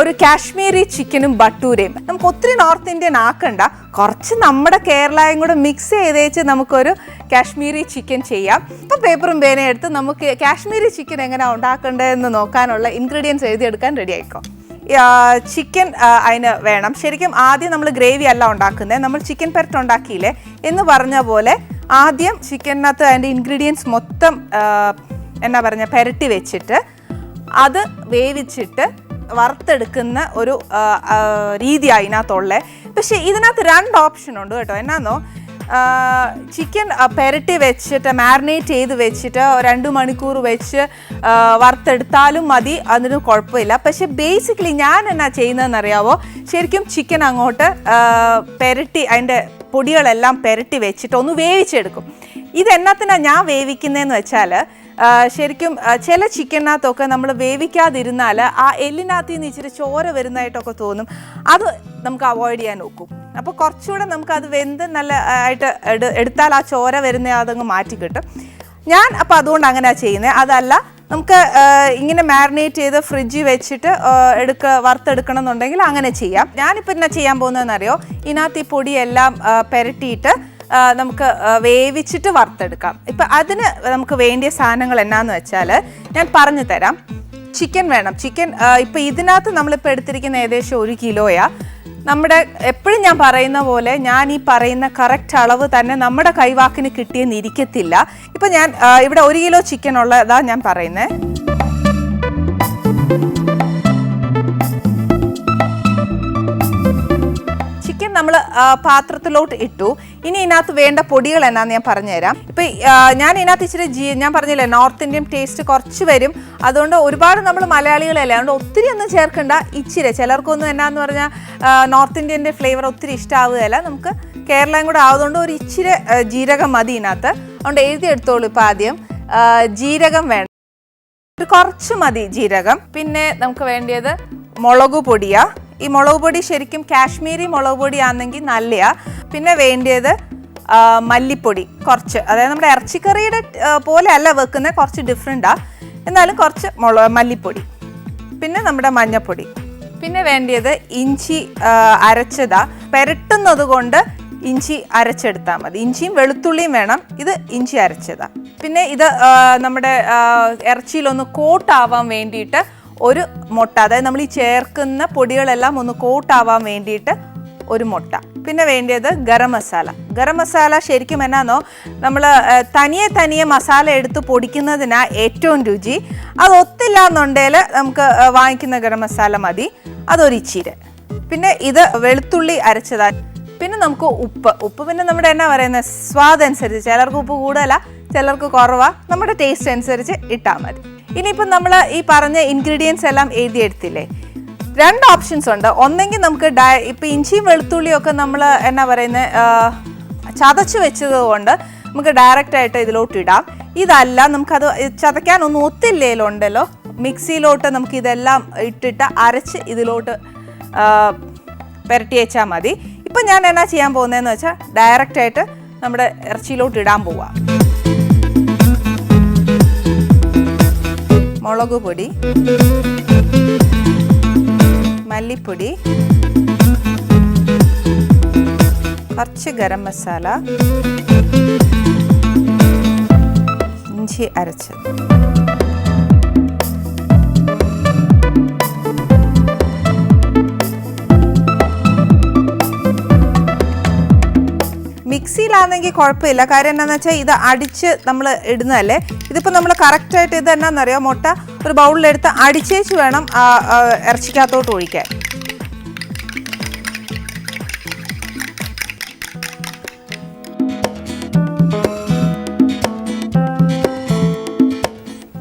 ഒരു കാശ്മീരി ചിക്കനും ബട്ടൂരയും. നമുക്ക് ഒത്തിരി നോർത്ത് ഇന്ത്യൻ ആക്കണ്ട. കുറച്ച് നമ്മുടെ കേരളയും കൂടെ മിക്സ് ചെയ്തേച്ച് നമുക്കൊരു കാശ്മീരി ചിക്കൻ ചെയ്യാം. അപ്പോൾ പേപ്പറും പേനയും എടുത്ത് നമുക്ക് കാശ്മീരി ചിക്കൻ എങ്ങനെയാണ് ഉണ്ടാക്കേണ്ടതെന്ന് നോക്കാനുള്ള ഇൻഗ്രീഡിയൻസ് എഴുതിയെടുക്കാൻ റെഡി ആയിക്കോ. ചിക്കൻ അതിന് വേണം. ശരിക്കും ആദ്യം നമ്മൾ ഗ്രേവി അല്ല ഉണ്ടാക്കുന്നത് നമ്മൾ ചിക്കൻ പെരട്ട് ഉണ്ടാക്കിയില്ലേ? എന്ന് പറഞ്ഞ പോലെ ആദ്യം ചിക്കനകത്ത് അതിന്റെ ഇൻഗ്രീഡിയൻസ് മൊത്തം എന്നാ പറഞ്ഞ പെരട്ടി വെച്ചിട്ട് അത് വേവിച്ചിട്ട് വറുത്തെടുക്കുന്ന ഒരു രീതിയാണ് ഇതിനകത്തുള്ളത് പക്ഷേ ഇതിനകത്ത് രണ്ട് ഓപ്ഷൻ ഉണ്ട് കേട്ടോ. എന്നാന്നോ? ചിക്കൻ പെരട്ടി വെച്ചിട്ട് മാരിനേറ്റ് ചെയ്ത് വെച്ചിട്ട് രണ്ട് മണിക്കൂർ വെച്ച് വറുത്തെടുത്താലും മതി. അതിന് കുഴപ്പമില്ല. പക്ഷെ ബേസിക്കലി ഞാൻ എന്നാ ചെയ്യുന്നതെന്ന് അറിയാവോ ശരിക്കും ചിക്കൻ അങ്ങോട്ട് പെരട്ടി അതിന്റെ പൊടികളെല്ലാം പെരട്ടി വെച്ചിട്ട് ഒന്ന് വേവിച്ചെടുക്കും. ഇതെന്നത്തിനാണ് ഞാൻ വേവിക്കുന്നതെന്ന് വെച്ചാൽ ശരിക്കും ചില ചിക്കനകത്തൊക്കെ നമ്മൾ വേവിക്കാതിരുന്നാൽ ആ എല്ലിനകത്ത് നിന്ന് ഇച്ചിരി ചോര വരുന്നതായിട്ടൊക്കെ തോന്നും. അത് നമുക്ക് അവോയ്ഡ് ചെയ്യാൻ നോക്കും അപ്പോൾ കുറച്ചുകൂടെ നമുക്ക് അത് വെന്ത് നല്ല ആയിട്ട് എടു- എടുത്താൽ ആ ചോര വരുന്ന അതങ്ങ് മാറ്റി കിട്ടും. ഞാൻ അപ്പോൾ അതുകൊണ്ട് അങ്ങനെയാണ് ചെയ്യുന്നത്. അതല്ല നമുക്ക് ഇങ്ങനെ മാരിനേറ്റ് ചെയ്ത് ഫ്രിഡ്ജിൽ വെച്ചിട്ട് എടുക്ക വറുത്തെടുക്കണം എന്നുണ്ടെങ്കിൽ അങ്ങനെ ചെയ്യാം. ഞാനിപ്പോൾ എന്നാ ചെയ്യാൻ പോകുന്നതെന്നറിയോ? ഇതിനകത്ത് ഈ പൊടിയെല്ലാം പുരട്ടിയിട്ട് നമുക്ക് വേവിച്ചിട്ട് വറുത്തെടുക്കാം. ഇപ്പം അതിന് നമുക്ക് വേണ്ടിയ സാധനങ്ങൾ എന്നാന്ന് വെച്ചാൽ ഞാൻ പറഞ്ഞു തരാം. ചിക്കൻ വേണം. ചിക്കൻ ഇപ്പം ഇതിനകത്ത് നമ്മളിപ്പോൾ എടുത്തിരിക്കുന്ന ഏകദേശം ഒരു കിലോയാ. നമ്മുടെ എപ്പോഴും ഞാൻ പറയുന്ന പോലെ ഞാൻ ഈ പറയുന്ന കറക്റ്റ് അളവ് തന്നെ നമ്മുടെ കൈവാക്കിന് കിട്ടിയെന്നിരിക്കത്തില്ല ഇപ്പം ഞാൻ ഇവിടെ ഒരു കിലോ ചിക്കൻ ഉള്ളതാ ഞാൻ പറയുന്നത് നമ്മൾ പാത്രത്തിലോട്ട് ഇട്ടു. ഇനി ഇതിനകത്ത് വേണ്ട പൊടികൾ എന്നാന്ന് ഞാൻ പറഞ്ഞുതരാം. ഇപ്പം ഞാൻ ഇതിനകത്ത് ഇച്ചിരി ജീ ഞാൻ പറഞ്ഞില്ലേ നോർത്ത് ഇന്ത്യൻ ടേസ്റ്റ് കുറച്ച് വരും. അതുകൊണ്ട് ഒരുപാട് നമ്മൾ മലയാളികളല്ലേ അതുകൊണ്ട് ഒത്തിരി ഒന്നും ചേർക്കണ്ട. ഇച്ചിരി ചിലർക്കൊന്നും എന്നാന്ന് പറഞ്ഞാൽ നോർത്ത് ഇന്ത്യന്റെ ഫ്ലേവർ ഒത്തിരി ഇഷ്ടമാവുകയല്ല നമുക്ക് കേരളം കൂടെ ആവുന്നതുകൊണ്ട് ഒരു ഇച്ചിരി ജീരകം മതി ഇതിനകത്ത്. അതുകൊണ്ട് എഴുതിയെടുത്തോളൂ ഇപ്പം ആദ്യം. ജീരകം വേണം. കുറച്ച് മതി ജീരകം. പിന്നെ നമുക്ക് വേണ്ടിയത് മുളക് പൊടിയാ. ഈ മുളക് പൊടി ശരിക്കും കാശ്മീരി മുളക് പൊടി ആണെങ്കിൽ നല്ലയാ. പിന്നെ വേണ്ടിയത് മല്ലിപ്പൊടി കുറച്ച്. അതായത് നമ്മുടെ ഇറച്ചിക്കറിയുടെ പോലെ അല്ല വെക്കുന്നത് കുറച്ച് ഡിഫറെന്റാണ് എന്നാലും കുറച്ച് മുള മല്ലിപ്പൊടി. പിന്നെ നമ്മുടെ മഞ്ഞപ്പൊടി. പിന്നെ വേണ്ടിയത് ഇഞ്ചി അരച്ചതാ. പെരട്ടുന്നത് കൊണ്ട് ഇഞ്ചി അരച്ചെടുത്താൽ മതി. ഇഞ്ചിയും വെളുത്തുള്ളിയും വേണം. ഇത് ഇഞ്ചി അരച്ചതാ. പിന്നെ ഇത് നമ്മുടെ ഇറച്ചിയിലൊന്ന് കോട്ടാവാൻ വേണ്ടിയിട്ട് ഒരു മുട്ട. അതായത് നമ്മൾ ഈ ചേർക്കുന്ന പൊടികളെല്ലാം ഒന്ന് കോട്ടാവാൻ വേണ്ടിയിട്ട് ഒരു മുട്ട. പിന്നെ വേണ്ടിയത് ഗരം മസാല. ഗരം മസാല ശരിക്കും എന്നാന്നോ നമ്മൾ തനിയെ തനിയെ മസാല എടുത്ത് പൊടിക്കുന്നതിനാ ഏറ്റവും രുചി. അത് ഒത്തില്ല എന്നുണ്ടെങ്കിൽ നമുക്ക് വാങ്ങിക്കുന്ന ഗരം മസാല മതി. അതൊരു ഇച്ചിരി പിന്നെ ഇത് വെളുത്തുള്ളി അരച്ചതാ. പിന്നെ നമുക്ക് ഉപ്പ്. ഉപ്പ് പിന്നെ നമ്മുടെ എന്നാ പറയുന്നത് സ്വാദനുസരിച്ച്. ചിലർക്ക് ഉപ്പ് കൂടുതലാണ് ചിലർക്ക് കുറവാണ് നമ്മുടെ ടേസ്റ്റ് അനുസരിച്ച് ഇട്ടാൽ മതി. ഇനിയിപ്പം നമ്മൾ ഈ പറഞ്ഞ ഇൻഗ്രീഡിയൻസ് എല്ലാം എഴുതിയെടുത്തില്ലേ? രണ്ട് ഓപ്ഷൻസ് ഉണ്ട്. ഒന്നെങ്കിൽ നമുക്ക് ഡയ ഇപ്പം ഇഞ്ചിയും വെളുത്തുള്ളിയും ഒക്കെ നമ്മൾ എന്നാ പറയുന്നത് ചതച്ച് വെച്ചത് കൊണ്ട് നമുക്ക് ഡയറക്റ്റായിട്ട് ഇതിലോട്ട് ഇടാം. ഇതല്ല നമുക്കത് ചതയ്ക്കാനൊന്നും ഒത്തില്ലേലുണ്ടല്ലോ മിക്സിയിലോട്ട് നമുക്ക് ഇതെല്ലാം ഇട്ടിട്ട് അരച്ച് ഇതിലോട്ട് പുരട്ടി വെച്ചാൽ മതി. ഇപ്പം ഞാൻ എന്നാ ചെയ്യാൻ പോകുന്നതെന്ന് വെച്ചാൽ ഡയറക്റ്റായിട്ട് നമ്മുടെ ഇറച്ചിയിലോട്ട് ഇടാൻ പോവാം. മുളക് പൊടി മല്ലിപ്പൊടി കുറച്ച് ഗരം മസാല ഇഞ്ചി അരച്ചത് മിക്സിയിലാണെങ്കിൽ കുഴപ്പമില്ല. കാര്യം എന്താണെന്ന് വെച്ചാൽ ഇത് അടിച്ച് നമ്മൾ ഇടുന്നതല്ലേ? ഇതിപ്പോൾ നമ്മൾ കറക്റ്റായിട്ട് ഇത് എന്നാണെന്നറിയോ മുട്ട ഒരു ബൗളിലെടുത്ത് അടിച്ചേച്ച് വേണം ഇറച്ചിക്കകത്തോട്ട് ഒഴിക്കാൻ.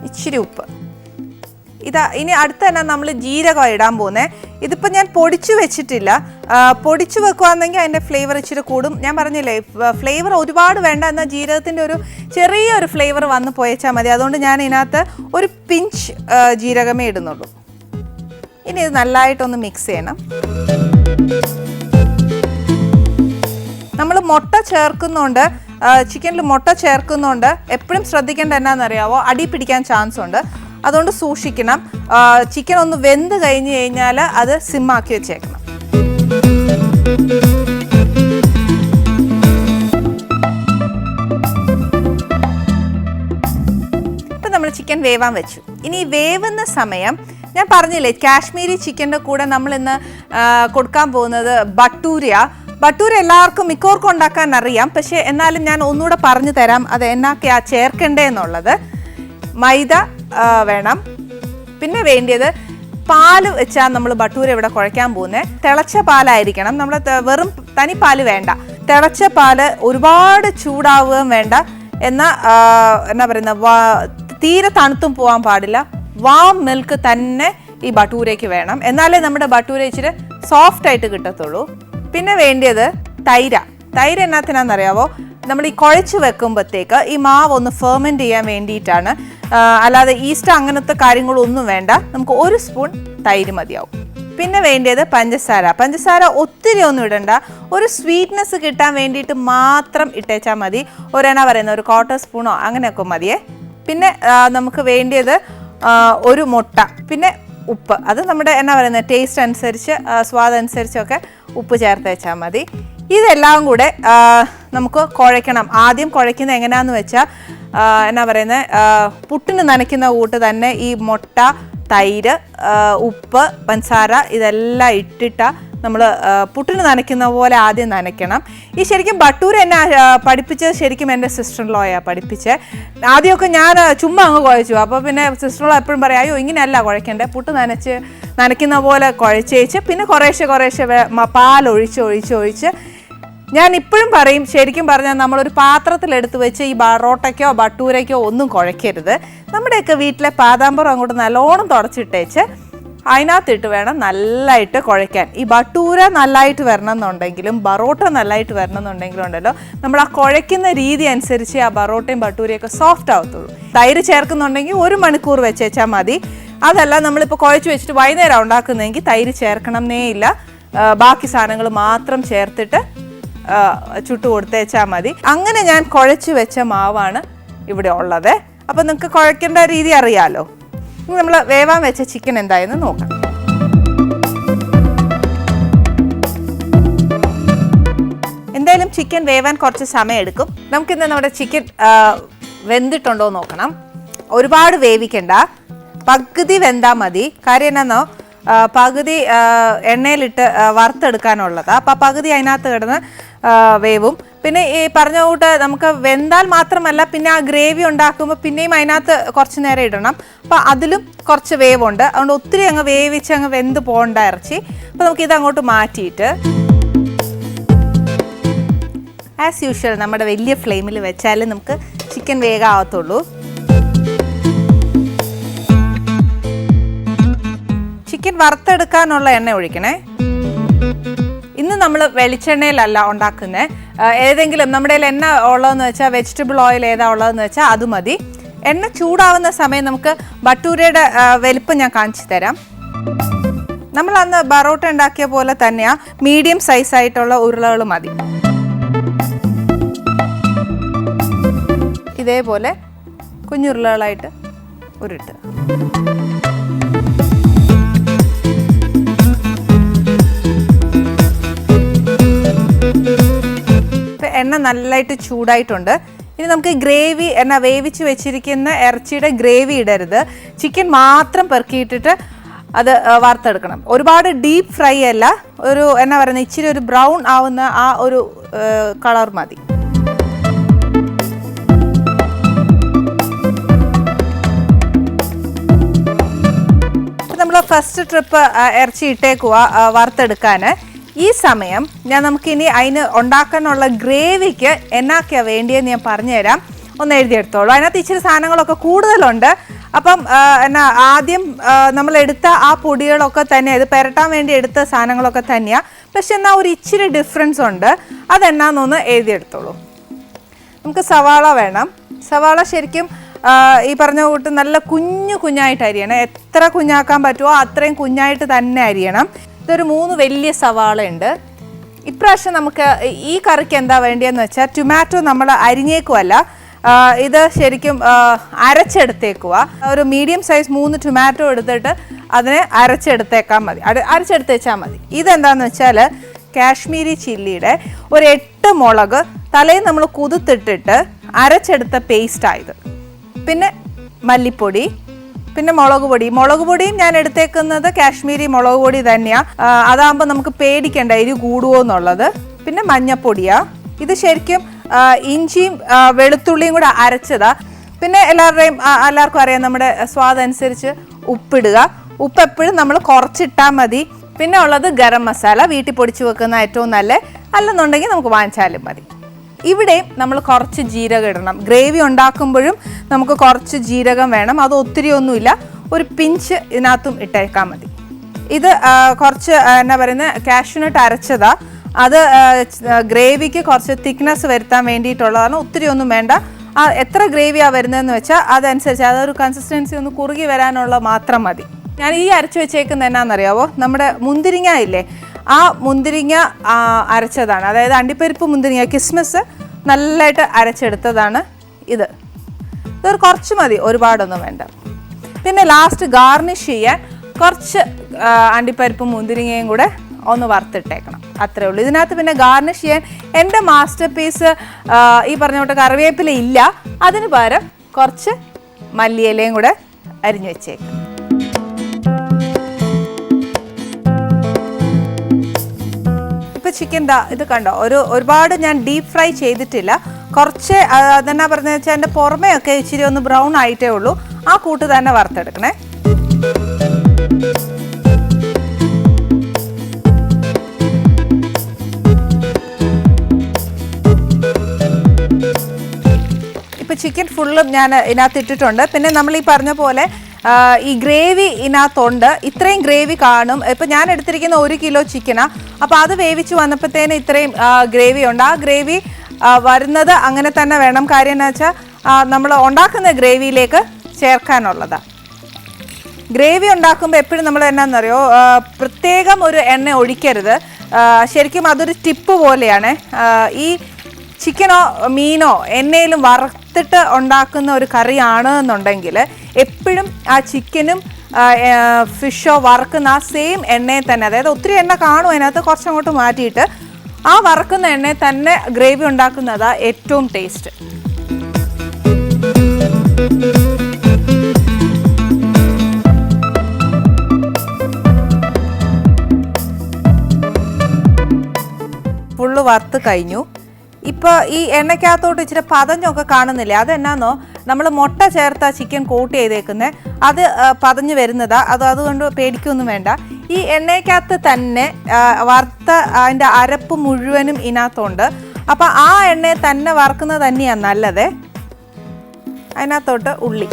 ഇച്ചിരി ഉപ്പ്. ഇതാ ഇനി അടുത്ത തന്നെ നമ്മൾ ജീരകം ഇടാൻ പോകുന്നത് ഇതിപ്പോൾ ഞാൻ പൊടിച്ചു വെച്ചിട്ടില്ല. പൊടിച്ചു വെക്കുകയാണെങ്കിൽ അതിന്റെ ഫ്ലേവർ ഇച്ചിരി കൂടും. ഞാൻ പറഞ്ഞില്ലേ ഫ്ലേവർ ഒരുപാട് വേണ്ട എന്നാൽ ജീരകത്തിന്റെ ഒരു ചെറിയൊരു ഫ്ലേവർ വന്ന് പോയച്ചാൽ മതി. അതുകൊണ്ട് ഞാൻ ഇതിനകത്ത് ഒരു പിഞ്ച് ജീരകമേ ഇടുന്നുള്ളൂ. ഇനി ഇത് നല്ലതായിട്ടൊന്ന് മിക്സ് ചെയ്യണം. നമ്മൾ മുട്ട ചേർക്കുന്നുണ്ട് ചിക്കനിൽ മുട്ട ചേർക്കുന്നുണ്ട് എപ്പോഴും ശ്രദ്ധിക്കേണ്ട എന്നാണെന്നറിയാവോ അടി പിടിക്കാൻ ചാൻസ് ഉണ്ട്. അതുകൊണ്ട് സൂക്ഷിക്കണം. ചിക്കൻ ഒന്ന് വെന്ത് കഴിഞ്ഞ് കഴിഞ്ഞാൽ അത് സിമ്മാക്കി വെച്ചേക്കണം. ഇപ്പം നമ്മൾ ചിക്കൻ വേവാൻ വെച്ചു. ഇനി വേവുന്ന സമയം ഞാൻ പറഞ്ഞില്ലേ കാശ്മീരി ചിക്കന്റെ കൂടെ നമ്മൾ ഇന്ന് കൊടുക്കാൻ പോകുന്നത് ബട്ടൂരിയ. ബട്ടൂര എല്ലാവർക്കും മിക്കവർക്കും ഉണ്ടാക്കാൻ അറിയാം. പക്ഷേ എന്നാലും ഞാൻ ഒന്നുകൂടെ പറഞ്ഞു തരാം. അത് എന്നാക്കെയാ ചേർക്കണ്ടേ എന്നുള്ളത്. മൈദ വേണം. പിന്നെ വേണ്ടിയത് പാൽ വെച്ചാൽ നമ്മൾ ബട്ടൂര ഇവിടെ കുഴയ്ക്കാൻ പോകുന്നത് തിളച്ച പാലായിരിക്കണം. നമ്മൾ വെറും തനിപ്പാൽ വേണ്ട. തിളച്ച പാൽ ഒരുപാട് ചൂടാവുകയും വേണ്ട. എന്ന എന്നാ പറയുന്ന തീരെ തണുത്തും പോകാൻ പാടില്ല. വാം മിൽക്ക് തന്നെ ഈ ബട്ടൂരയ്ക്ക് വേണം. എന്നാലേ നമ്മുടെ ബട്ടൂര ഇച്ചിരി സോഫ്റ്റ് ആയിട്ട് കിട്ടത്തുള്ളൂ. പിന്നെ വേണ്ടിയത് തൈര. തൈര് എന്നാത്തിനാണെന്നറിയാവോ നമ്മൾ ഈ കുഴച്ച് വെക്കുമ്പോഴത്തേക്ക് ഈ മാവ് ഒന്ന് ഫെർമെന്റ് ചെയ്യാൻ വേണ്ടിയിട്ടാണ് അല്ലാതെ ഈസ്റ്റ് അങ്ങനത്തെ കാര്യങ്ങളൊന്നും വേണ്ട. നമുക്ക് ഒരു സ്പൂൺ തൈര് മതിയാവും. പിന്നെ വേണ്ടിയത് പഞ്ചസാര. പഞ്ചസാര ഒത്തിരി ഒന്നും ഇടണ്ട. ഒരു സ്വീറ്റ്നെസ് കിട്ടാൻ വേണ്ടിയിട്ട് മാത്രം ഇട്ടേച്ചാൽ മതി. ഒരെണ്ണ പറയുന്ന ഒരു ക്വാർട്ടർ സ്പൂണോ അങ്ങനെയൊക്കെ മതിയേ. പിന്നെ നമുക്ക് വേണ്ടിയത് ഒരു മുട്ട. പിന്നെ ഉപ്പ്. അത് നമ്മുടെ എന്നാ പറയുന്നത് ടേസ്റ്റ് അനുസരിച്ച് ആ, സ്വാദ് അനുസരിച്ചൊക്കെ ഉപ്പ് ചേർത്ത് വെച്ചാൽ മതി. ഇതെല്ലാം കൂടെ നമുക്ക് കുഴയ്ക്കണം. ആദ്യം കുഴയ്ക്കുന്നത് എങ്ങനെയാണെന്ന് വെച്ചാൽ എന്നാ പറയുന്നത് പുട്ടിന് നനയ്ക്കുന്ന കൂട്ട് തന്നെ ഈ മുട്ട തൈര് ഉപ്പ് പഞ്ചസാര ഇതെല്ലാം ഇട്ടിട്ട നമ്മൾ പുട്ടിന് നനയ്ക്കുന്ന പോലെ ആദ്യം നനയ്ക്കണം. ഈ ശരിക്കും ബട്ടൂർ എന്നെ പഠിപ്പിച്ചത് ശരിക്കും എന്റെ സിസ്റ്റർ ലോയാണ് പഠിപ്പിച്ചത് ആദ്യമൊക്കെ ഞാൻ ചുമ്മാ അങ്ങ് കുഴച്ചു. അപ്പോൾ പിന്നെ സിസ്റ്റർ ലോ എപ്പോഴും പറയും അയ്യോ ഇങ്ങനെയല്ല കുഴക്കേണ്ടത് പുട്ട് നനച്ച് നനയ്ക്കുന്ന പോലെ കുഴച്ചേച്ച് പിന്നെ കുറേശ്ശെ കുറേശ്ശെ പാലൊഴിച്ച് ഒഴിച്ച് ഒഴിച്ച് ഞാൻ ഇപ്പോഴും പറയും ശരിക്കും പറഞ്ഞാൽ നമ്മളൊരു പാത്രത്തിലെടുത്ത് വെച്ച് ഈ ബറോട്ടയ്ക്കോ ബട്ടൂരയ്ക്കോ ഒന്നും കുഴയ്ക്കരുത് നമ്മുടെയൊക്കെ വീട്ടിലെ പാതാമ്പറം അങ്ങോട്ട് നല്ലോണം തുടച്ചിട്ടേച്ച് അതിനകത്തിട്ട് വേണം നല്ലതായിട്ട് കുഴയ്ക്കാൻ. ഈ ബട്ടൂര നല്ലതായിട്ട് വരണം എന്നുണ്ടെങ്കിലും ബറോട്ട നല്ലതായിട്ട് വരണം എന്നുണ്ടെങ്കിലും ഉണ്ടല്ലോ നമ്മൾ ആ കുഴയ്ക്കുന്ന രീതി അനുസരിച്ച് ആ ബറോട്ടയും ബട്ടൂരയൊക്കെ സോഫ്റ്റ് ആവത്തുള്ളൂ. തൈര് ചേർക്കുന്നുണ്ടെങ്കിൽ ഒരു മണിക്കൂർ വെച്ചേച്ചാൽ മതി. അതല്ല നമ്മളിപ്പോൾ കുഴച്ച് വെച്ചിട്ട് വൈകുന്നേരം ഉണ്ടാക്കുന്നതെങ്കിൽ തൈര് ചേർക്കണമെന്നേ ഇല്ല. ബാക്കി സാധനങ്ങൾ മാത്രം ചേർത്തിട്ട് ചുട്ടു കൊടുത്തേച്ചാൽ മതി. അങ്ങനെ ഞാൻ കുഴച്ച് വെച്ച മാവാണ് ഇവിടെ ഉള്ളത്. അപ്പം നിങ്ങൾക്ക് കുഴക്കേണ്ട രീതി അറിയാലോ. നമ്മൾ വേവാൻ വെച്ച ചിക്കൻ എന്തായെന്ന് നോക്കാം. എന്തായാലും ചിക്കൻ വേവാൻ കുറച്ച് സമയം എടുക്കും നമുക്കിന്ന് നമ്മുടെ ചിക്കൻ വെന്തിട്ടുണ്ടോ നോക്കണം. ഒരുപാട് വേവിക്കണ്ട. പകുതി വെന്താൽ മതി. കാര്യം എന്നാന്നോ? പകുതി എണ്ണയിലിട്ട് വറുത്തെടുക്കാനുള്ളത്. അപ്പോൾ പകുതി അതിനകത്ത് കിടന്ന് വേവും. പിന്നെ ഈ പറഞ്ഞ കൂട്ട് നമുക്ക് വെന്താൽ മാത്രമല്ല പിന്നെ ആ ഗ്രേവി ഉണ്ടാക്കുമ്പോൾ പിന്നെയും അതിനകത്ത് കുറച്ച് നേരം ഇടണം. അപ്പോൾ അതിലും കുറച്ച് വേവുണ്ട്. അതുകൊണ്ട് ഒത്തിരി അങ്ങ് വേവിച്ച് അങ്ങ് വെന്ത് പോകണ്ട ഇറച്ചി. അപ്പോൾ നമുക്കിത് അങ്ങോട്ട് മാറ്റിയിട്ട് ആസ് യൂഷ്വൽ നമ്മുടെ വലിയ ഫ്ലെയിമിൽ വെച്ചാൽ നമുക്ക് ചിക്കൻ വേഗമാവത്തുള്ളൂ ചിക്കൻ വറുത്തെടുക്കാനുള്ള എണ്ണ ഒഴിക്കണേ. നമ്മൾ വെളിച്ചെണ്ണയിലല്ല ഉണ്ടാക്കുന്നത് ഏതെങ്കിലും നമ്മുടെ കയ്യിൽ എണ്ണ ഉള്ളതെന്ന് വെച്ചാൽ വെജിറ്റബിൾ ഓയിൽ ഏതാ ഉള്ളതെന്ന് വെച്ചാൽ അത് മതി. എണ്ണ ചൂടാവുന്ന സമയം നമുക്ക് ബട്ടൂരയുടെ വലിപ്പം ഞാൻ കാണിച്ചു തരാം. നമ്മൾ അന്ന് ബറോട്ട ഉണ്ടാക്കിയ പോലെ തന്നെയാ മീഡിയം സൈസ് ആയിട്ടുള്ള ഉരുളകൾ മതി. ഇതേപോലെ കുഞ്ഞുരുളകളായിട്ട് ഉരുട്ട്. എണ്ണ നല്ലതായിട്ട് ചൂടായിട്ടുണ്ട്. ഇനി നമുക്ക് ഗ്രേവി എണ്ണ വേവിച്ച് വെച്ചിരിക്കുന്ന ഇറച്ചിയുടെ ഗ്രേവി ഇടരുത്. ചിക്കൻ മാത്രം പെറുക്കിയിട്ടിട്ട് അത് വാർത്തെടുക്കണം ഒരുപാട് ഡീപ്പ് ഫ്രൈ അല്ല ഒരു എന്നാ പറയുന്നത് ഇച്ചിരി ഒരു ബ്രൗൺ ആവുന്ന ആ ഒരു കളർ മതി. നമ്മൾ ഫസ്റ്റ് ട്രിപ്പ് ഇറച്ചി ഇട്ടേക്കുക വറുത്തെടുക്കാൻ ഈ സമയം ഞാൻ നമുക്കിനി അതിന് ഉണ്ടാക്കാനുള്ള ഗ്രേവിക്ക് എന്നാക്കിയാ വേണ്ടിയെന്ന് ഞാൻ പറഞ്ഞുതരാം. ഒന്ന് എഴുതിയെടുത്തോളൂ. അതിനകത്ത് ഇച്ചിരി സാധനങ്ങളൊക്കെ കൂടുതലുണ്ട്. അപ്പം എന്നാ ആദ്യം നമ്മൾ എടുത്ത ആ പൊടികളൊക്കെ തന്നെ ഇത് പെരട്ടാൻ വേണ്ടി എടുത്ത സാധനങ്ങളൊക്കെ തന്നെയാണ് പക്ഷെ എന്നാൽ ഒരു ഇച്ചിരി ഡിഫറൻസ് ഉണ്ട്. അതെന്നാന്നൊന്ന് എഴുതിയെടുത്തോളൂ. നമുക്ക് സവാള വേണം. സവാള ശരിക്കും ഈ പറഞ്ഞ കൂട്ട് നല്ല കുഞ്ഞു കുഞ്ഞായിട്ട് അരിയണം. എത്ര കുഞ്ഞാക്കാൻ പറ്റുമോ അത്രയും കുഞ്ഞായിട്ട് തന്നെ അരിയണം. ഇതൊരു മൂന്ന് വലിയ സവാള ഉണ്ട് ഇപ്രാവശ്യം നമുക്ക് ഈ കറിക്ക് എന്താ വേണ്ടിയെന്ന് വെച്ചാൽ ടൊമാറ്റോ നമ്മൾ അരിഞ്ഞേക്കുമല്ല ഇത് ശരിക്കും അരച്ചെടുത്തേക്കുക ഒരു മീഡിയം സൈസ് മൂന്ന് ടൊമാറ്റോ എടുത്തിട്ട് അതിനെ അരച്ചെടുത്തേക്കാൻ മതി. അര- അരച്ചെടുത്തേച്ചാൽ മതി. ഇതെന്താന്ന് വെച്ചാൽ കാശ്മീരി ചില്ലിയുടെ ഒരു എട്ട് മുളക് തലയിൽ നമ്മൾ കുതിർത്തിട്ടിട്ട് അരച്ചെടുത്ത പേസ്റ്റായത് പിന്നെ മല്ലിപ്പൊടി പിന്നെ മുളക് പൊടി. മുളക് പൊടിയും ഞാൻ എടുത്തേക്കുന്നത് കാശ്മീരി മുളക് പൊടി തന്നെയാണ് അതാകുമ്പോൾ നമുക്ക് പേടിക്കണ്ട എരി കൂടുമോ എന്നുള്ളത്. പിന്നെ മഞ്ഞപ്പൊടിയാ. ഇത് ശരിക്കും ഇഞ്ചിയും വെളുത്തുള്ളിയും കൂടെ അരച്ചതാ. പിന്നെ എല്ലാവരുടെയും എല്ലാവർക്കും അറിയാം നമ്മുടെ സ്വാദനുസരിച്ച് ഉപ്പിടുക. ഉപ്പ് എപ്പോഴും നമ്മൾ കുറച്ചിട്ടാൽ മതി. പിന്നെ ഉള്ളത് ഗരം മസാല. വീട്ടിൽ പൊടിച്ച് വെക്കുന്ന ഏറ്റവും നല്ല. അല്ലെന്നുണ്ടെങ്കിൽ നമുക്ക് വാങ്ങിച്ചാലും മതി. ഇവിടെയും നമ്മൾ കുറച്ച് ജീരകം ഇടണം. ഗ്രേവി ഉണ്ടാക്കുമ്പോഴും നമുക്ക് കുറച്ച് ജീരകം വേണം. അത് ഒത്തിരി ഒന്നുമില്ല. ഒരു പിഞ്ച് ഇതിനകത്തും ഇട്ടേക്കാൻ മതി. ഇത് കുറച്ച് എന്നാ പറയുന്നത് കാഷ്യൂനട്ട് അരച്ചതാ. അത് ഗ്രേവിക്ക് കുറച്ച് തിക്നെസ് വരുത്താൻ വേണ്ടിയിട്ടുള്ളതാണ്. ഒത്തിരി ഒന്നും വേണ്ട. ആ എത്ര ഗ്രേവിയാണ് വരുന്നതെന്ന് വെച്ചാൽ അതനുസരിച്ച് അതൊരു കൺസിസ്റ്റൻസി ഒന്ന് കുറുകി വരാനുള്ള മാത്രം മതി. ഞാൻ ഈ അരച്ച് വെച്ചേക്കുന്നത് എന്നാണെന്നറിയാവോ നമ്മുടെ മുന്തിരിങ്ങ ഇല്ലേ? ആ മുന്തിരിങ്ങ അരച്ചതാണ്. അതായത് അണ്ടിപ്പരിപ്പ് മുന്തിരിങ്ങ കിസ്മസ് നല്ലതായിട്ട് അരച്ചെടുത്തതാണ് ഇത്. ഇതൊരു കുറച്ച് മതി ഒരുപാടൊന്നും വേണ്ട. പിന്നെ ലാസ്റ്റ് ഗാർണിഷ് ചെയ്യാൻ കുറച്ച് അണ്ടിപ്പരിപ്പും മുന്തിരിങ്ങയും കൂടെ ഒന്ന് വറുത്തിട്ടേക്കണം. അത്രേ ഉള്ളൂ. ഇതിനകത്ത് പിന്നെ ഗാർണിഷ് ചെയ്യാൻ എന്റെ മാസ്റ്റർ പീസ് ഈ പറഞ്ഞ കൂട്ട കറിവേപ്പില ഇല്ല. അതിന് പകരം കുറച്ച് മല്ലിയിലയും കൂടെ അരിഞ്ഞു വെച്ചേക്കാം ചിക്കൻ ദാ ഇത് കണ്ടോ? ഒരു ഒരുപാട് ഞാൻ ഡീപ്പ് ഫ്രൈ ചെയ്തിട്ടില്ല. കുറച്ച് അതെന്നാ പറഞ്ഞ വെച്ചാൽ എന്റെ പുറമേ ഒക്കെ ഇച്ചിരി ഒന്ന് ബ്രൗൺ ആയിട്ടേ ഉള്ളൂ. ആ കൂട്ട് തന്നെ വറുത്തെടുക്കണേ. ഇപ്പൊ ചിക്കൻ ഫുള്ളും ഞാൻ ഇതിനകത്ത് ഇട്ടിട്ടുണ്ട്. പിന്നെ നമ്മൾ ഈ പറഞ്ഞ പോലെ ഈ ഗ്രേവി ഇതിനകത്തുണ്ട്. ഇത്രയും ഗ്രേവി കാണും. ഇപ്പൊ ഞാൻ എടുത്തിരിക്കുന്ന ഒരു കിലോ ചിക്കനാ. അപ്പോൾ അത് വേവിച്ച് വന്നപ്പോഴത്തേന് ഇത്രയും ഗ്രേവി ഉണ്ട് ആ ഗ്രേവി വരുന്നത് അങ്ങനെ തന്നെ വേണം. കാര്യം എന്ന് വെച്ചാൽ നമ്മൾ ഉണ്ടാക്കുന്ന ഗ്രേവിയിലേക്ക് ചേർക്കാനുള്ളതാണ് ഗ്രേവി ഉണ്ടാക്കുമ്പോൾ എപ്പോഴും നമ്മൾ എന്നാന്നറിയോ ആ, പ്രത്യേകം ഒരു എണ്ണ ഒഴിക്കരുത്. ശരിക്കും അതൊരു ടിപ്പ് പോലെയാണ്. ഈ ചിക്കനോ മീനോ എണ്ണയിലും വറുത്തിട്ട് ഉണ്ടാക്കുന്ന ഒരു കറിയാണ് എന്നുണ്ടെങ്കിൽ എപ്പോഴും ആ ചിക്കനും ഫിഷോ വറുക്കുന്ന ആ സെയിം എണ്ണയിൽ തന്നെ അതായത് ഒത്തിരി എണ്ണ കാണും അതിനകത്ത് കുറച്ചങ്ങോട്ട് മാറ്റിയിട്ട് ആ വറുക്കുന്ന എണ്ണയിൽ തന്നെ ഗ്രേവി ഉണ്ടാക്കുന്നതാ ഏറ്റവും ടേസ്റ്റ്. ഫുള്ള് വറുത്ത് കഴിഞ്ഞു. ഇപ്പോൾ ഈ എണ്ണയ്ക്കകത്തോട്ട് ഇച്ചിരി പതഞ്ഞൊക്കെ കാണുന്നില്ല? അതെന്നാന്നോ? നമ്മൾ മുട്ട ചേർത്ത ചിക്കൻ കോട്ട് ചെയ്തേക്കുന്നത് അത് പതഞ്ഞു വരുന്നതാ. അത് അതുകൊണ്ട് പേടിക്കൊന്നും വേണ്ട. ഈ എണ്ണയ്ക്കകത്ത് തന്നെ വറുത്ത അതിന്റെ അരപ്പ് മുഴുവനും ഇതിനകത്തുണ്ട്. അപ്പോൾ ആ എണ്ണയെ തന്നെ വറുക്കുന്നത് തന്നെയാണ് നല്ലത്. അതിനകത്തോട്ട് ഉള്ളി.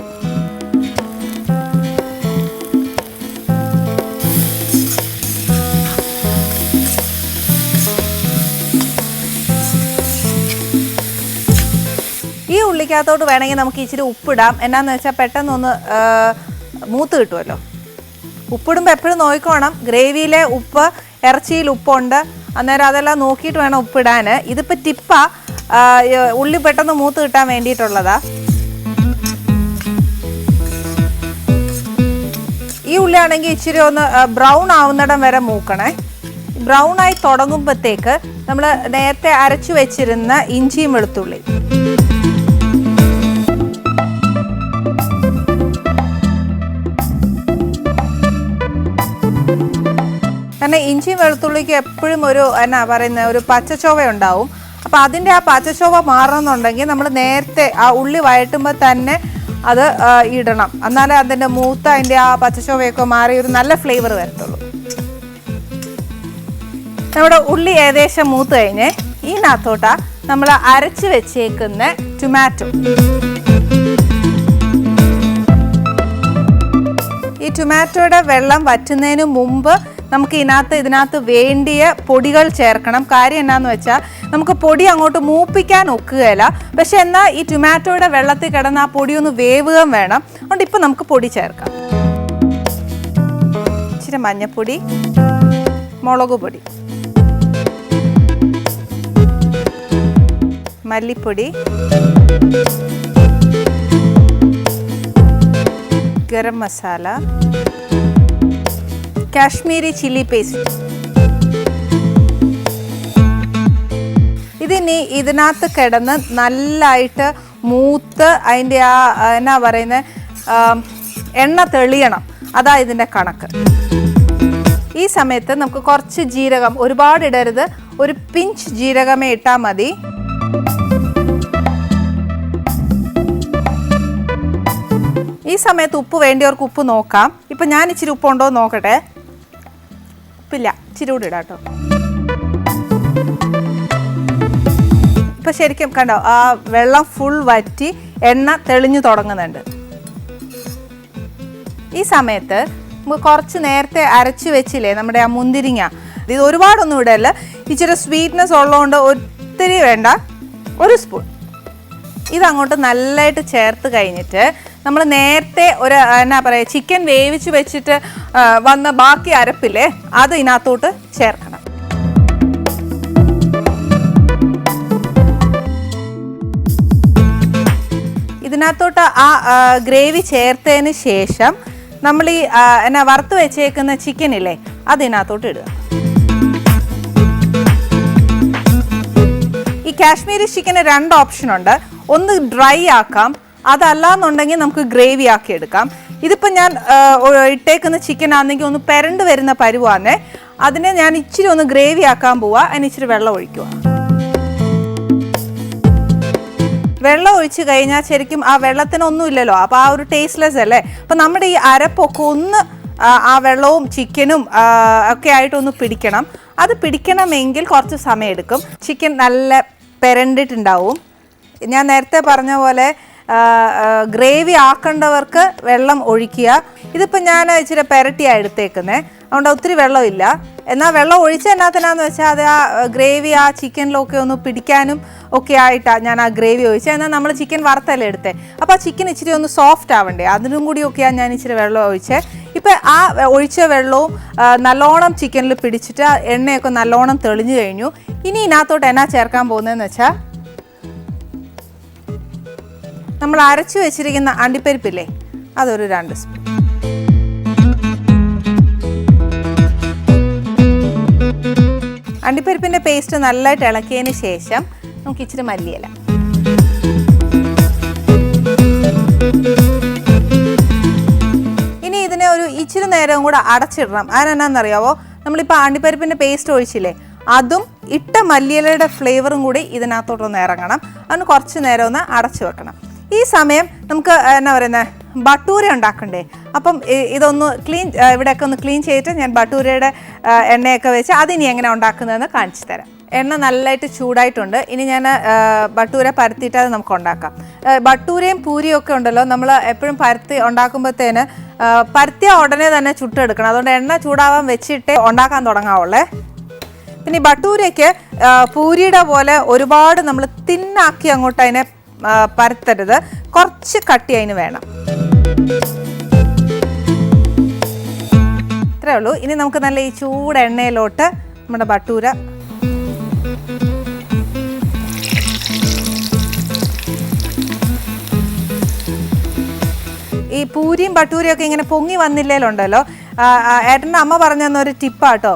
ഈ ഉള്ളിക്കകത്തോട്ട് വേണമെങ്കിൽ നമുക്ക് ഇച്ചിരി ഉപ്പിടാം. എന്നാന്ന് വെച്ചാൽ പെട്ടെന്നൊന്ന് മൂത്ത് കിട്ടുമല്ലോ ഉപ്പിടുമ്പോൾ എപ്പോഴും നോക്കിക്കോണം. ഗ്രേവിയിലെ ഉപ്പ് ഇറച്ചിയിൽ ഉപ്പുണ്ട്. അന്നേരം അതെല്ലാം നോക്കിയിട്ട് വേണം ഉപ്പിടാൻ. ഇതിപ്പോൾ ടിപ്പാ ഉള്ളി പെട്ടെന്ന് മൂത്ത് കിട്ടാൻ വേണ്ടിയിട്ടുള്ളതാ. ഈ ഉള്ളിയാണെങ്കിൽ ഇച്ചിരി ഒന്ന് ബ്രൗൺ ആവുന്നിടം വരെ മൂക്കണേ. ബ്രൗൺ ആയി തുടങ്ങുമ്പോഴത്തേക്ക് നമ്മൾ നേരത്തെ അരച്ചു വെച്ചിരുന്ന ഇഞ്ചിയും വെളുത്തുള്ളി കാരണം ഇഞ്ചിയും വെളുത്തുള്ളിക്ക് എപ്പോഴും ഒരു എന്നാ പറയുന്ന ഒരു പച്ചച്ചോവ ഉണ്ടാവും. അപ്പോൾ അതിന്റെ ആ പച്ചച്ചോവ മാറണമെന്നുണ്ടെങ്കിൽ നമ്മൾ നേരത്തെ ആ ഉള്ളി വഴറ്റുമ്പോൾ തന്നെ അത് ഇടണം. എന്നാലേ അതിന്റെ മൂത്ത അതിന്റെ ആ പച്ചച്ചോവയൊക്കെ മാറി ഒരു നല്ല ഫ്ലേവർ വരത്തുള്ളൂ. നമ്മുടെ ഉള്ളി ഏകദേശം മൂത്ത് കഴിഞ്ഞ് നാത്തോട്ട നമ്മൾ അരച്ച് വെച്ചേക്കുന്ന ടൊമാറ്റോ ഈ ടൊമാറ്റോയുടെ വെള്ളം വറ്റുന്നതിന് മുമ്പ് നമുക്ക് ഇതിനകത്ത് ഇതിനകത്ത് വേണ്ടിയ പൊടികൾ ചേർക്കണം. കാര്യം എന്നാന്ന് വെച്ചാൽ നമുക്ക് പൊടി അങ്ങോട്ട് മൂപ്പിക്കാൻ ഒക്കുകയില്ല. പക്ഷെ എന്നാൽ ഈ ടൊമാറ്റോയുടെ വെള്ളത്തിൽ കിടന്ന് ആ പൊടി ഒന്ന് വേവുകയും വേണം. അതുകൊണ്ട് ഇപ്പം നമുക്ക് പൊടി ചേർക്കാം. ഇച്ചിരി മഞ്ഞപ്പൊടി മുളക് പൊടി മല്ലിപ്പൊടി ഗരം മസാല കാശ്മീരി ചില്ലി പേസ്റ്റ്. ഇതിനി ഇതിനകത്ത് കിടന്ന് നല്ലതായിട്ട് മൂത്ത് അതിന്റെ ആ എന്നാ പറയുന്നത് എണ്ണ തെളിയണം. അതാ ഇതിന്റെ കണക്ക്. ഈ സമയത്ത് നമുക്ക് കുറച്ച് ജീരകം ഒരുപാട് ഇടരുത്. ഒരു പിഞ്ച് ജീരകമേ ഇട്ടാൽ മതി. ഈ സമയത്ത് ഉപ്പ് വേണ്ടിയവർക്ക് ഉപ്പ് നോക്കാം. ഇപ്പം ഞാൻ ഇച്ചിരി ഉപ്പുണ്ടോ നോക്കട്ടെ. ഉപ്പില്ല. ഇച്ചിരി കൂടി ഇടാം കേട്ടോ. ഇപ്പൊ ശരിക്കും കണ്ടോ ആ വെള്ളം ഫുൾ വറ്റി എണ്ണ തെളിഞ്ഞു തുടങ്ങുന്നുണ്ട്. ഈ സമയത്ത് കുറച്ച് നേരത്തെ അരച്ച് വെച്ചില്ലേ നമ്മുടെ ആ മുന്തിരിങ്ങ? ഇത് ഒരുപാടൊന്നും ഇടല്ല. ഇച്ചിരി സ്വീറ്റ്നെസ് ഉള്ളതുകൊണ്ട് ഒത്തിരി വേണ്ട. ഒരു സ്പൂൺ ഇതങ്ങോട്ട് നല്ലതായിട്ട് ചേർത്ത് കഴിഞ്ഞിട്ട് നമ്മൾ നേരത്തെ ഒരു എന്നാ പറയുക ചിക്കൻ വേവിച്ച് വെച്ചിട്ട് വന്ന ബാക്കി അരപ്പില്ലേ അത് ഇതിനകത്തോട്ട് ചേർക്കണം. ഇതിനകത്തോട്ട് ആ ഗ്രേവി ചേർത്തതിന് ശേഷം നമ്മൾ ഈ എന്നാ വറുത്ത് വെച്ചേക്കുന്ന അത് ഇതിനകത്തോട്ട് ഇടുക. ഈ കാശ്മീരി ചിക്കന് രണ്ട് ഓപ്ഷൻ ഉണ്ട്. ഒന്ന് ഡ്രൈ ആക്കാം അതല്ലാന്നുണ്ടെങ്കിൽ നമുക്ക് ഗ്രേവി ആക്കി എടുക്കാം. ഇതിപ്പോൾ ഞാൻ ഇട്ടേക്കുന്ന ചിക്കൻ ആണെങ്കിൽ ഒന്ന് പെരണ്ട് വരുന്ന പരുവാന്നേ. അതിനെ ഞാൻ ഇച്ചിരി ഒന്ന് ഗ്രേവി ആക്കാൻ പോവാ. അതിന് ഇച്ചിരി വെള്ളം ഒഴിക്കുക വെള്ളം ഒഴിച്ച് കഴിഞ്ഞാൽ ശരിക്കും ആ വെള്ളത്തിനൊന്നും ഇല്ലല്ലോ. അപ്പോൾ ആ ഒരു ടേസ്റ്റ്ലെസ് അല്ലേ? അപ്പം നമ്മുടെ ഈ അരപ്പൊക്കെ ഒന്ന് ആ, വെള്ളവും ചിക്കനും ഒക്കെ ആയിട്ടൊന്ന് പിടിക്കണം. അത് പിടിക്കണമെങ്കിൽ കുറച്ച് സമയം എടുക്കും. ചിക്കൻ നല്ല പെരണ്ടിട്ടുണ്ടാവും. ഞാൻ നേരത്തെ പറഞ്ഞ പോലെ ഗ്രേവി ആക്കേണ്ടവർക്ക് വെള്ളം ഒഴിക്കുക. ഇതിപ്പോൾ ഞാൻ ഇച്ചിരി പെരട്ടിയാണ് എടുത്തേക്കുന്നത് അതുകൊണ്ട് ഒത്തിരി വെള്ളമില്ല. എന്നാൽ വെള്ളം ഒഴിച്ച എന്നാത്തിനാന്ന് വെച്ചാൽ അത് ആ ഗ്രേവി ആ ചിക്കനിലൊക്കെ ഒന്ന് പിടിക്കാനും ഒക്കെ ആയിട്ടാണ് ഞാൻ ആ ഗ്രേവി ഒഴിച്ചത് എന്നാൽ നമ്മൾ ചിക്കൻ വറുത്തല്ലേ എടുത്തേ. അപ്പോൾ ആ ചിക്കൻ ഇച്ചിരി ഒന്ന് സോഫ്റ്റ് ആവണ്ടേ. അതിനും കൂടിയൊക്കെയാണ് ഞാൻ ഇച്ചിരി വെള്ളം ഒഴിച്ചത് ഇപ്പം ആ ഒഴിച്ച വെള്ളവും നല്ലോണം ചിക്കനിൽ പിടിച്ചിട്ട് എണ്ണയൊക്കെ നല്ലോണം തെളിഞ്ഞു കഴിഞ്ഞു. ഇനി ഇതിനകത്തോട്ട് എന്നാ ചേർക്കാൻ പോകുന്നതെന്ന് വെച്ചാൽ നമ്മൾ അരച്ചു വെച്ചിരിക്കുന്ന അണ്ടിപ്പരിപ്പില്ലേ? അതൊരു രണ്ട് സ്പൂൺ. അണ്ടിപ്പരിപ്പിന്റെ പേസ്റ്റ് നല്ലതായിട്ട് ഇളക്കിയതിന് ശേഷം നമുക്ക് ഇച്ചിരി മല്ലിയില. ഇനി ഇതിനെ ഒരു ഇച്ചിരി നേരം കൂടെ അടച്ചിടണം. അതിനെന്നാന്നറിയാവോ നമ്മളിപ്പോൾ അണ്ടിപ്പരിപ്പിന്റെ പേസ്റ്റ് ഒഴിച്ചില്ലേ? അതും ഇട്ട മല്ലിയിലയുടെ ഫ്ലേവറും കൂടി ഇതിനകത്തോട്ടൊന്ന് ഇറങ്ങണം. അതിന് കുറച്ച് നേരം ഒന്ന് അടച്ചു വെക്കണം. ഈ സമയം നമുക്ക് എന്നാ പറയുന്നത് ബട്ടൂര ഉണ്ടാക്കണ്ടേ? അപ്പം ഇതൊന്ന് ക്ലീൻ ഇവിടെയൊക്കെ ഒന്ന് ക്ലീൻ ചെയ്തിട്ട് ഞാൻ ബട്ടൂരയുടെ എണ്ണയൊക്കെ വെച്ച് അതിനി എങ്ങനെ ഉണ്ടാക്കുന്നതെന്ന് കാണിച്ചു തരാം. എണ്ണ നല്ലതായിട്ട് ചൂടായിട്ടുണ്ട്. ഇനി ഞാൻ ബട്ടൂര പരത്തിയിട്ട് അത് നമുക്ക് ഉണ്ടാക്കാം. ബട്ടൂരയും പൂരിയും ഒക്കെ ഉണ്ടല്ലോ നമ്മൾ എപ്പോഴും പരത്തി ഉണ്ടാക്കുമ്പോഴത്തേന് പരത്തിയ ഉടനെ തന്നെ ചുട്ടെടുക്കണം. അതുകൊണ്ട് എണ്ണ ചൂടാവാൻ വെച്ചിട്ടേ ഉണ്ടാക്കാൻ തുടങ്ങാവുള്ളേ. പിന്നെ ബട്ടൂരയ്ക്ക് പൂരിയുടെ പോലെ ഒരുപാട് നമ്മൾ തിന്നാക്കി അങ്ങോട്ട് അതിനെ പരത്തരുത്. കുറച്ച് കട്ടി അതിന് വേണം. ഇത്രേ ഉള്ളൂ. ഇനി നമുക്ക് നല്ല ഈ ചൂട് എണ്ണയിലോട്ട് നമ്മുടെ ബട്ടൂര ഈ പൂരിയും ബട്ടൂരിയും ഒക്കെ ഇങ്ങനെ പൊങ്ങി വന്നില്ലേലുണ്ടല്ലോ. ഏട്ടന്റെ അമ്മ പറഞ്ഞു തന്നൊരു ടിപ്പാട്ടോ.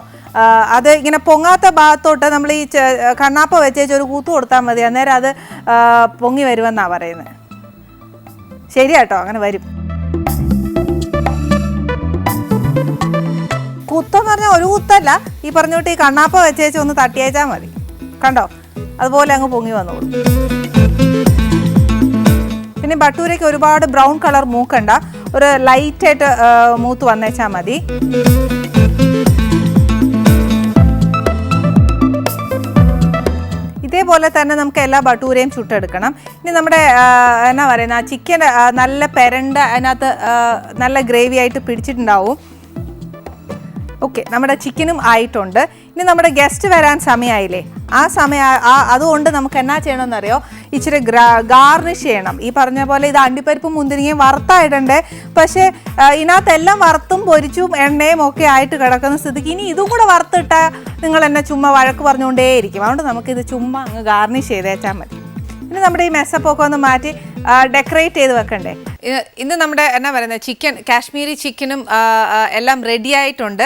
അത് ഇങ്ങനെ പൊങ്ങാത്ത ഭാഗത്തോട്ട് നമ്മൾ ഈ കണ്ണാപ്പ വെച്ചേച്ച് ഒരു കൂത്ത് കൊടുത്താൽ മതി. അന്നേരം അത് പൊങ്ങി വരുമെന്നാണ് പറയുന്നത്. ശരിയാട്ടോ അങ്ങനെ വരും. കുത്തെന്ന് പറഞ്ഞാൽ ഒരു കുത്തല്ല. ഈ പറഞ്ഞോട്ട് ഈ കണ്ണാപ്പ വെച്ചേച്ച് ഒന്ന് തട്ടിയേച്ചാൽ മതി. കണ്ടോ? അതുപോലെ അങ്ങ് പൊങ്ങി വന്നോളൂ. പിന്നെ ബട്ടൂരയ്ക്ക് ഒരുപാട് ബ്രൗൺ കളർ മൂക്കണ്ട. ഒരു ലൈറ്റായിട്ട് മൂത്ത് വന്നേച്ചാൽ മതി. ഇതേപോലെ തന്നെ നമുക്ക് എല്ലാ ബട്ടൂരയും ചുട്ടെടുക്കണം. ഇനി നമ്മുടെ എന്നാ പറയുന്ന ചിക്കൻ നല്ല പെരണ്ട അതിനകത്ത് നല്ല ഗ്രേവി ആയിട്ട് പിടിച്ചിട്ടുണ്ടാവും. ഓക്കെ നമ്മുടെ ചിക്കനും ആയിട്ടുണ്ട്. ഇനി നമ്മുടെ ഗസ്റ്റ് വരാൻ സമയമായില്ലേ ആ സമയ ആ അതുകൊണ്ട് നമുക്ക് എന്നാ ചെയ്യണമെന്നറിയോ? ഇച്ചിരി ഗാർണിഷ് ചെയ്യണം. ഈ പറഞ്ഞ പോലെ ഇത് അണ്ടിപ്പരിപ്പും മുന്തിരിങ്ങയും വറുത്തായിടണ്ടേ പക്ഷേ ഇതിനകത്തെല്ലാം വറുത്തും പൊരിച്ചും എണ്ണയും ഒക്കെ ആയിട്ട് കിടക്കുന്ന സ്ഥിതിക്ക് ഇനി ഇതും കൂടെ വറുത്തിട്ട നിങ്ങൾ എന്നെ ചുമ്മാ വഴക്ക് പറഞ്ഞുകൊണ്ടേയിരിക്കും. അതുകൊണ്ട് നമുക്കിത് ചുമ്മാ അങ്ങ് ഗാർണിഷ് ചെയ്തേച്ചാൽ മതി. ഇനി നമ്മുടെ ഈ മെസ്സപ്പൊക്കെ ഒന്ന് മാറ്റി ഡെക്കറേറ്റ് ചെയ്ത് വെക്കണ്ടേ? ഇന്ന് നമ്മുടെ എന്നാ പറയുന്നത് ചിക്കൻ കാശ്മീരി ചിക്കനും എല്ലാം റെഡി ആയിട്ടുണ്ട്.